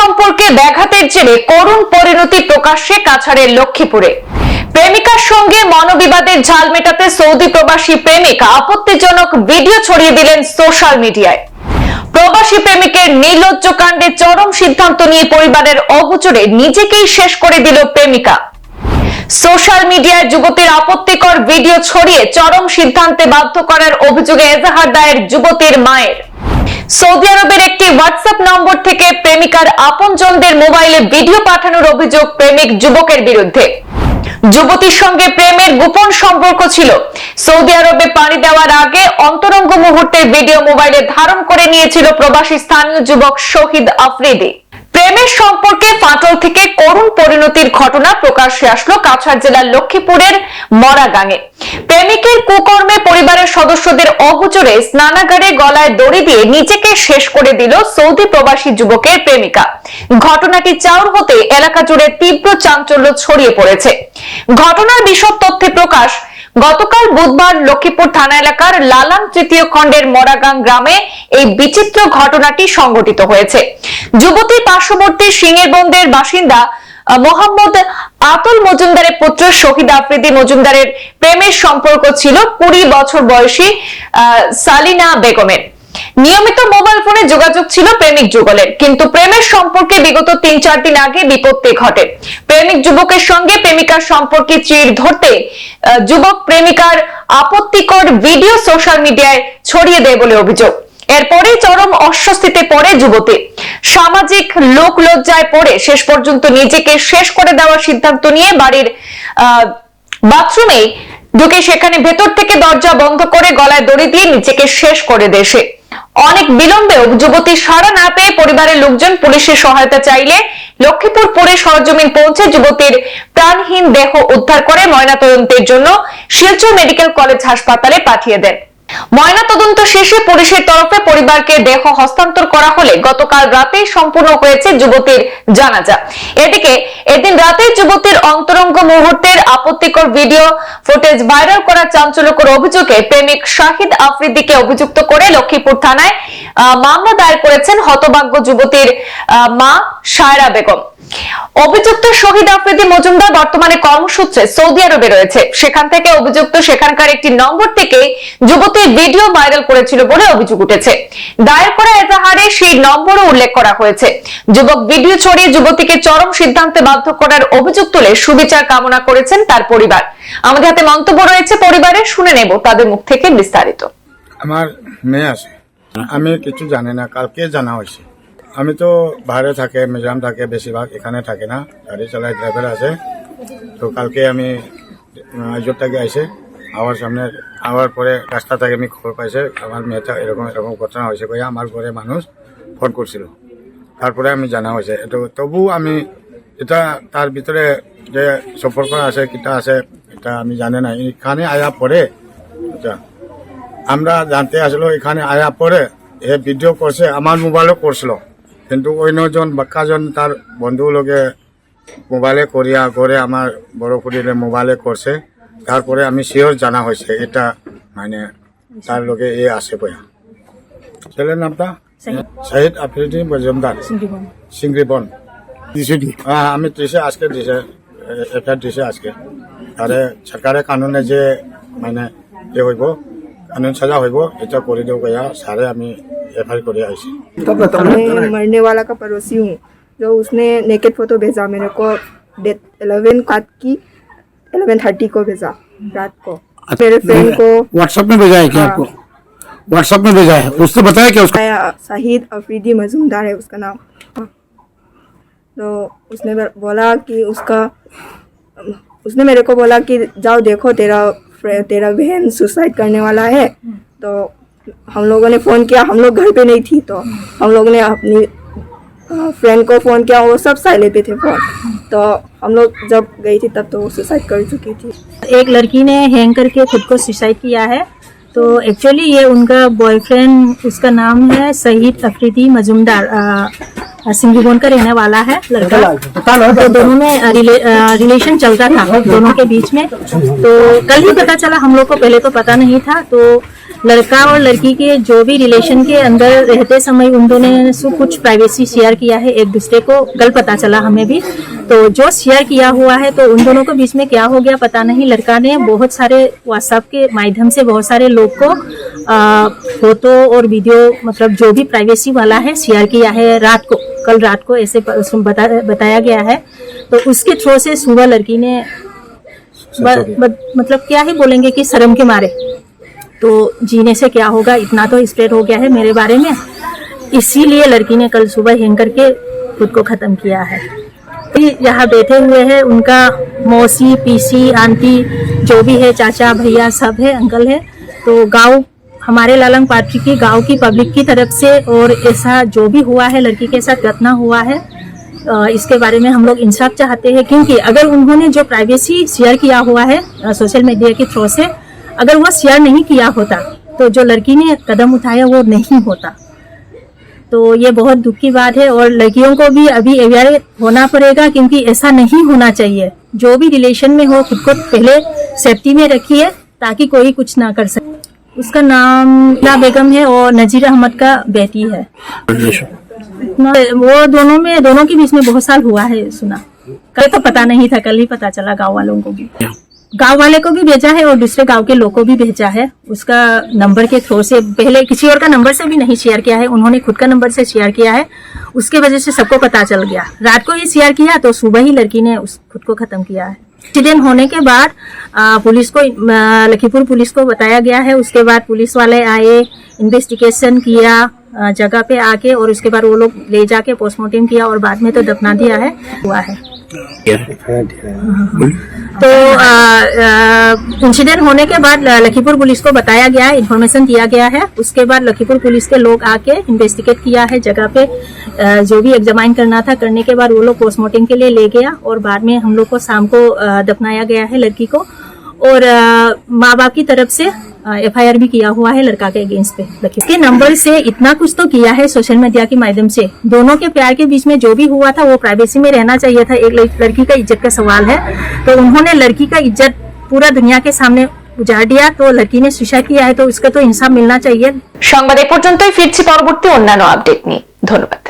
সম্পর্কে ব্যাঘাতের জেরে করুণ পরিণতি প্রকাশ্যে কাছাড়ের লক্ষ্মীপুরে। প্রেমিকার সঙ্গে মনোবিবাদের ঝাল মেটাতে সৌদি প্রবাসী প্রেমিকা আপত্তিজনক ভিডিও ছড়িয়ে দিলেন সোশ্যাল মিডিয়ায়। প্রবাসী প্রেমিকের নির্লজ্জ কাণ্ডে চরম সিদ্ধান্ত নিয়ে পরিবারের অগোচরে নিজেকেই শেষ করে দিল প্রেমিকা। সোশ্যাল মিডিয়ায় যুবতীর আপত্তিকর ভিডিও ছড়িয়ে চরম সিদ্ধান্তে বাধ্য করার অভিযোগে এজাহার দায়ের যুবতীর মায়ের। সৌদি আরবের হোয়াটসঅ্যাপ নম্বর থেকে প্রেমিকার আপনজনদের মোবাইলে ভিডিও পাঠানোর অভিযোগ প্রেমিক যুবকের বিরুদ্ধে। যুবতীর সঙ্গে প্রেমের গোপন সম্পর্ক ছিল। সৌদি আরবে পাড়ি দেওয়ার আগে অন্তরঙ্গ মুহূর্তে ভিডিও মোবাইলে ধারণ করে নিয়েছিল প্রবাসী স্থানীয় যুবক শহীদ আফ্রিদি। প্রেমের সম্পর্কে ফাটল থেকে করুণ পরিণতির ঘটনা প্রকাশ্যে আসলো কাছাড় জেলার লক্ষ্মীপুরের মরাগাঙে। প্রেমিকের কুকর্মে পরিবারের সদস্যদের অগোচরে স্নানাগারে গলায় দড়ি দিয়ে নিজেকে শেষ করে দিল সৌদি প্রবাসী যুবকের প্রেমিকা। ঘটনাটি চাউর হতে এলাকা জুড়ে তীব্র চাঞ্চল্য ছড়িয়ে পড়েছে। ঘটনার বিশদ তথ্যে প্রকাশ গতকাল বুধবার লক্ষ্মীপুর থানা এলাকার লালান তৃতীয় খণ্ডের মরাগাং গ্রামে এই বিচিত্র ঘটনাটি সংঘটিত হয়েছে। যুবতী পার্শ্ববর্তী সিংহের বন্দের বাসিন্দা মোহাম্মদ আতুল মজুমদারের পুত্র শহীদ আফ্রিদি মজুমদারের প্রেমের সম্পর্ক ছিল কুড়ি বছর বয়সী সালিনা বেগমের। নিয়মিত মোবাইল ফোনে যোগাযোগ ছিল প্রেমিক যুগলের, কিন্তু প্রেমের সম্পর্কে বিগত তিন চার দিন আগে বিপত্তি ঘটে। প্রেমিক যুবকের সঙ্গে প্রেমিকার সম্পর্কে চির ধরতে যুবক প্রেমিকার আপত্তিকর ভিডিও সোশ্যাল মিডিয়ায় ছড়িয়ে দেয় বলে অভিযোগ। এরপরে চরম অস্বস্তিতে পড়ে যুবতী। সামাজিক লোক লজ্জায় পড়ে শেষ পর্যন্ত নিজেকে শেষ করে দেওয়ার সিদ্ধান্ত নিয়ে বাড়ির বাথরুমে ঢুকে সেখানে ভেতর থেকে দরজা বন্ধ করে গলায় দড়ি দিয়ে নিজেকে শেষ করে দেশে অনেক বিলম্বেও যুবতী সাড়া না পেয়ে পরিবারের লোকজন পুলিশের সহায়তা চাইলে লক্ষ্মীপুর পুরে সরজমিন পৌঁছে যুবতীর প্রাণহীন দেহ উদ্ধার করে ময়নাতদন্তের জন্য শিলচর মেডিকেল কলেজ হাসপাতালে পাঠিয়ে দেন। ময়নাতদন্ত শেষে পুলিশের তরফে পরিবারকে দেহ হস্তান্তর করা হলে গতকাল রাতেই সম্পূর্ণ হয়েছে যুবতীর জানাজা। এদিকে এদিন রাতে যুবতীর অন্তরঙ্গ মুহূর্তের আপত্তিকর ভিডিও ফুটেজ ভাইরাল করার চাঞ্চল্যকর অভিযোগে প্রেমিক শাহিদ আফ্রিদিকে অভিযুক্ত করে লক্ষ্মীপুর থানায় মামলা দায়ের করেছেন হতভাগ্য যুবতীর মা সায়রা বেগম। অভিযুক্ত শহীদ আফ্রিদি মজুমদার বর্তমানে কর্মসূত্রে সৌদি আরবে রয়েছে। সেখান থেকে অভিযুক্ত সেখানকার একটি নম্বর থেকে যুবতীর ভিডিও ভাইরাল করেছিল বলে অভিযোগ উঠেছে। দায়ের করা এজাহারে সেই নম্বরও উল্লেখ করা হয়েছে। যুবক ভিডিও ছড়িয়ে যুবতীকে চরম সিদ্ধান্তে বাধ্য করার অভিযোগ তুলে সুবিচার কামনা করেছেন তার পরিবার। আমাদের হাতে মন্তব্য রয়েছে পরিবারের, শুনে নেব তাদের মুখ থেকে বিস্তারিত। আমার মেয়ে আছে। আমি কিছু জানি না, কালকে জানা হয়েছে। আমি তো বাইরে থাকে, মিজোরাম থাকে, বেশিরভাগ এখানে থাকে না। গাড়ি চালায় ড্রাইভার আছে। তো কালকে আমি আজর থেকে আইসে আমার সামনে আবার পরে রাস্তা থেকে আমি খবর পাইছে, আমার মেয়েটা এরকম এরকম ঘটনা হয়েছে কইয়া আমার ঘরে মানুষ ফোন করছিল। তারপরে আমি জানা হয়েছে। তো তবু আমি, এটা তার ভিতরে যে সম্পর্ক আছে, কিটা আছে, এটা আমি জানি না। এখানে আয়া পরে এটা আমরা জানতে আসলো, এখানে আয়া পরে, এ ভিডিও করছে, আমার মোবাইলও করছিল। কিন্তু অন্যজন বাক্কাজন তার বন্ধু লোকে মোবাইলে করিয়া করে আমার বড় খুঁড়িলে মোবাইলে করছে। তারপরে আমি শিওর জানা হয়েছে এটা মানে তার লোকে এ আসে বয়া ছেলের নামটা? শহীদ আফ্রিদি মজুমদার। সিংরিবন হ্যাঁ আমি দিছে আজকে দিছে এফআইআর দিছে আজকে। তারে সরকারে কানুনে যে মানে যে হইব কানুন সাজা হইব এটা করে দেব গয়া সারে আমি एफ़ आई करे ऐसी मैं मरने वाला का पड़ोसी हूँ। जो उसने नेकेट फ़ोटो भेजा मेरे को डेट एलेवन काट की एलेवन थर्टी को भेजा रात को। अच्छा, मेरे फ्रेंड को व्हाट्सएप में भेजा है क्या हाँ। आपको? व्हाट्सएप में भेजा है। उसने बताया क्या उसका? शाहिद अफरीदी मजूमदार है उसका नाम। तो उसने बोला कि उसका उसने मेरे को बोला कि जाओ देखो तेरा तेरा बहन सुसाइड करने वाला है। तो हम लोगों ने फ़ोन किया हम लोग घर पे नहीं थी तो हम लोग ने अपनी फ्रेंड को फ़ोन किया वो सब साइलेंट पे थे फ़ोन। तो हम लोग जब गई थी तब तो वो सुसाइड कर चुकी थी। एक लड़की ने हैंग करके खुद को सुसाइड किया है। तो एक्चुअली ये उनका बॉयफ्रेंड उसका नाम है सईद अफरीदी मजुमदार सिंगीबोन का रहने वाला है लड़का। तो दोनों में रिले, रिलेशन चलता था दोनों के बीच में। तो कल ही पता चला हम लोग को पहले तो पता नहीं था। तो लड़का और लड़की के जो भी रिलेशन के अंदर रहते समय उन दोनों ने सु कुछ प्राइवेसी शेयर किया है एक दूसरे को कल पता चला हमें भी। तो जो शेयर किया हुआ है तो उन दोनों के बीच में क्या हो गया पता नहीं। लड़का ने बहुत सारे व्हाट्सएप के माध्यम से बहुत सारे लोग को फ़ोटो और वीडियो मतलब जो भी प्राइवेसी वाला है शेयर किया है रात को कल रात को ऐसे बता, बताया गया है। तो उसके थ्रू से सुबह लड़की ने ब, ब, मतलब क्या ही बोलेंगे कि शर्म के मारे। तो जीने से क्या होगा? इतना तो स्प्रेड हो गया है मेरे बारे में। इसीलिए लड़की ने कल सुबह हैंग करके खुद को खत्म किया है। यहाँ बैठे हुए हैं, उनका मौसी, पीसी, आंटी, जो भी है, चाचा, भैया सब है, अंकल है। तो गाँव, हमारे लालंग पार्टी की गाँव की पब्लिक की तरफ़ से और ऐसा जो भी हुआ है, लड़की के साथ घटना हुआ है इसके बारे में हम लोग इंसाफ चाहते हैं, क्योंकि अगर उन्होंने जो प्राइवेसी शेयर किया हुआ है सोशल मीडिया के थ्रू से अगर वह शेयर नहीं किया होता तो जो लड़की ने कदम उठाया वो नहीं होता। तो ये बहुत दुख की बात है और लड़कियों को भी अभी अवेयर होना पड़ेगा क्योंकि ऐसा नहीं होना चाहिए। जो भी रिलेशन में हो, खुद को पहले सेफ्टी में रखिए ताकि कोई कुछ ना कर सके। उसका नाम बेगम है और नजीर अहमद का बेटी है। वो दोनों में, दोनों के बीच में बहुत साल हुआ है, सुना। कल तो पता नहीं था, कल ही पता चला गाँव वालों को भी। गाँव वाले को भी भेजा है और दूसरे गाँव के लोग को भी भेजा है। उसका नंबर के थ्रू से पहले किसी और का नंबर से भी नहीं शेयर किया है। उन्होंने खुद का नंबर से शेयर किया है। उसके वजह से सबको पता चल गया। रात को ही शेयर किया तो सुबह ही लड़की ने उस खुद को खत्म किया है। एक्सीडेंट होने के बाद पुलिस को लखीपुर पुलिस को बताया गया है। उसके बाद पुलिस वाले आए इन्वेस्टिगेशन किया जगह पे आके और उसके बाद वो लोग ले जाके पोस्टमार्टम किया और बाद में तो दफना दिया है, हुआ है। तो इंसिडेंट होने के बाद लखीपुर पुलिस को बताया गया इन्फॉर्मेशन दिया गया है। उसके बाद लखीपुर पुलिस के लोग आके इन्वेस्टिगेट किया है। जगह पे जो भी एग्जामाइन करना था, करने के बाद वो लोग पोस्टमार्टम के लिए ले गया और बाद में हम लोग को शाम को दफनाया गया है लड़की को। और माँ बाप की तरफ़ से एफ आई आर भी किया हुआ है लड़का के अगेंस्ट पे लखीपुर के नंबर से इतना कुछ तो किया है सोशल मीडिया के माध्यम से दोनों के प्यार के बीच में जो भी हुआ था वो प्राइवेसी में रहना चाहिए था एक लड़- लड़की का इज्जत का सवाल है तो उन्होंने लड़की का इज्जत पूरा दुनिया के सामने उजाड़ दिया तो लड़की ने सुसाइड किया है तो उसका तो इंसाफ मिलना चाहिए সংবাদ এ পর্যন্তই ফিরছি পরবর্তী অন্যান্য আপডেট নিয়ে ধন্যবাদ